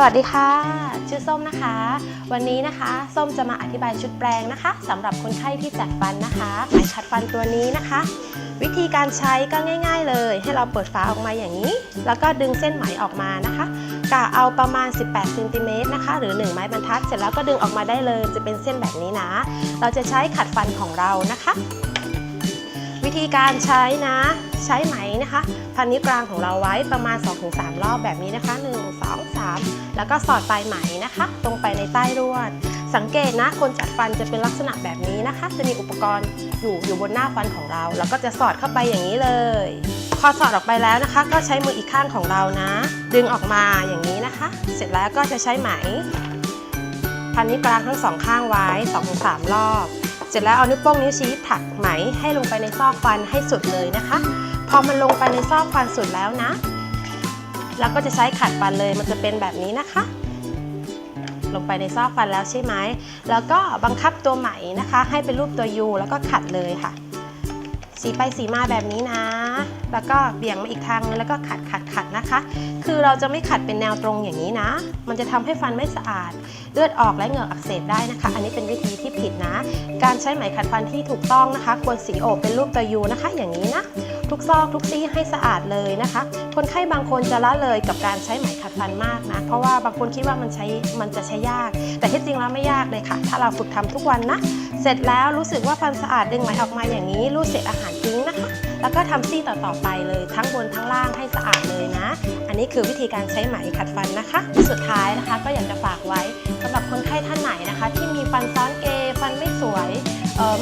สวัสดีค่ะ ชื่อส้มนะคะ วันนี้นะคะ ส้มจะมาอธิบายชุดแปลงนะคะสำหรับคนไข้ที่จัดฟันนะคะไหมขัดฟันตัวนี้นะคะ วิธีการใช้ก็ง่าย ๆ เลย ให้เราเปิดฝาออกมาอย่างนี้ แล้วก็ดึงเส้นไหมออกมานะคะกะเอาประมาณ 18ซนติเมตรนะคะ หรือ 1 ไม้บรรทัด เสร็จแล้วก็ดึงออกมาได้เลย จะเป็นเส้นแบบนี้นะ เราจะใช้ขัดฟันของเรานะคะ วิธีการใช้นะ ใช้ไหมนะคะ พันนิ้วกลางของเราไว้ประมาณ 2-3 รอบแบบนี้นะคะ 1 2 3 แล้วก็สอดปลายไหมนะคะ ตรงไปในใต้รวด สังเกตนะคนจัดฟันจะเป็นลักษณะแบบนี้นะคะ จะมีอุปกรณ์อยู่อยู่บนหน้าฟันของเรา แล้วก็จะสอดเข้าไปอย่างนี้เลย พอสอดออกไปแล้วนะคะ ก็ใช้มืออีกข้างของเรานะ ดึงออกมาอย่างนี้นะคะ เสร็จแล้วก็จะใช้ไหมพันนิ้วกลางทั้งสองข้างไว้2-3รอบเสร็จแล้วเอานิ้วโป้งนิ้วชี้ถักไหมให้ลงไปในซอกฟันให้สุดเลยนะคะ พอมันลงไปในซอกฟันสุดแล้วนะ เราก็จะใช้ขัดฟันเลย มันจะเป็นแบบนี้นะคะ ลงไปในซอกฟันแล้วใช่ไหม แล้วก็บังคับตัวไหมนะคะ ให้เป็นรูปตัวยูแล้วก็ขัดเลยค่ะ สีไปสีมาแบบนี้นะ แล้วก็เบี่ยงมาอีกทางนึงแล้วก็ขัดขัดขัดนะคะ คือเราจะไม่ขัดเป็นแนวตรงอย่างนี้นะ มันจะทำให้ฟันไม่สะอาด เลือดออกและเหงื่ออักเสบได้นะคะ อันนี้เป็นวิธีที่ผิดนะ การใช้ไหมขัดฟันที่ถูกต้องนะคะ ควรสีโอบเป็นรูปตัวยูนะคะ อย่างนี้นะ ทุกซอกทุกซี่ให้สะอาดเลยนะคะ คนไข้บางคนจะละเลยกับการใช้ไหมขัดฟันมากนะเพราะว่าบางคนคิดว่ามันใช้มันจะใช้ยาก แต่ที่จริงแล้วไม่ยากเลยค่ะ ถ้าเราฝึกทำทุกวันนะ เสร็จแล้วรู้สึกว่าฟันสะอาดดึงไหมออกมาอย่างนี้รูดเศษอาหารทิ้งนะคะ แล้วก็ทำซี่ต่อๆไปเลยทั้งบนทั้งล่างให้สะอาดเลยนะ อันนี้คือวิธีการใช้ไหมขัดฟันนะคะ สุดท้ายนะคะก็อยากจะฝากไว้สำหรับคนไข้ท่านไหนนะคะ ที่มีฟันซ้อนเกยฟันไม่สวย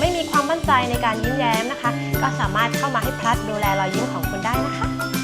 ไม่มีความ ใจในการยิ้มแย้มนะคะ ก็สามารถเข้ามาให้พลัดดูแลรอยยิ้มของคุณได้นะคะ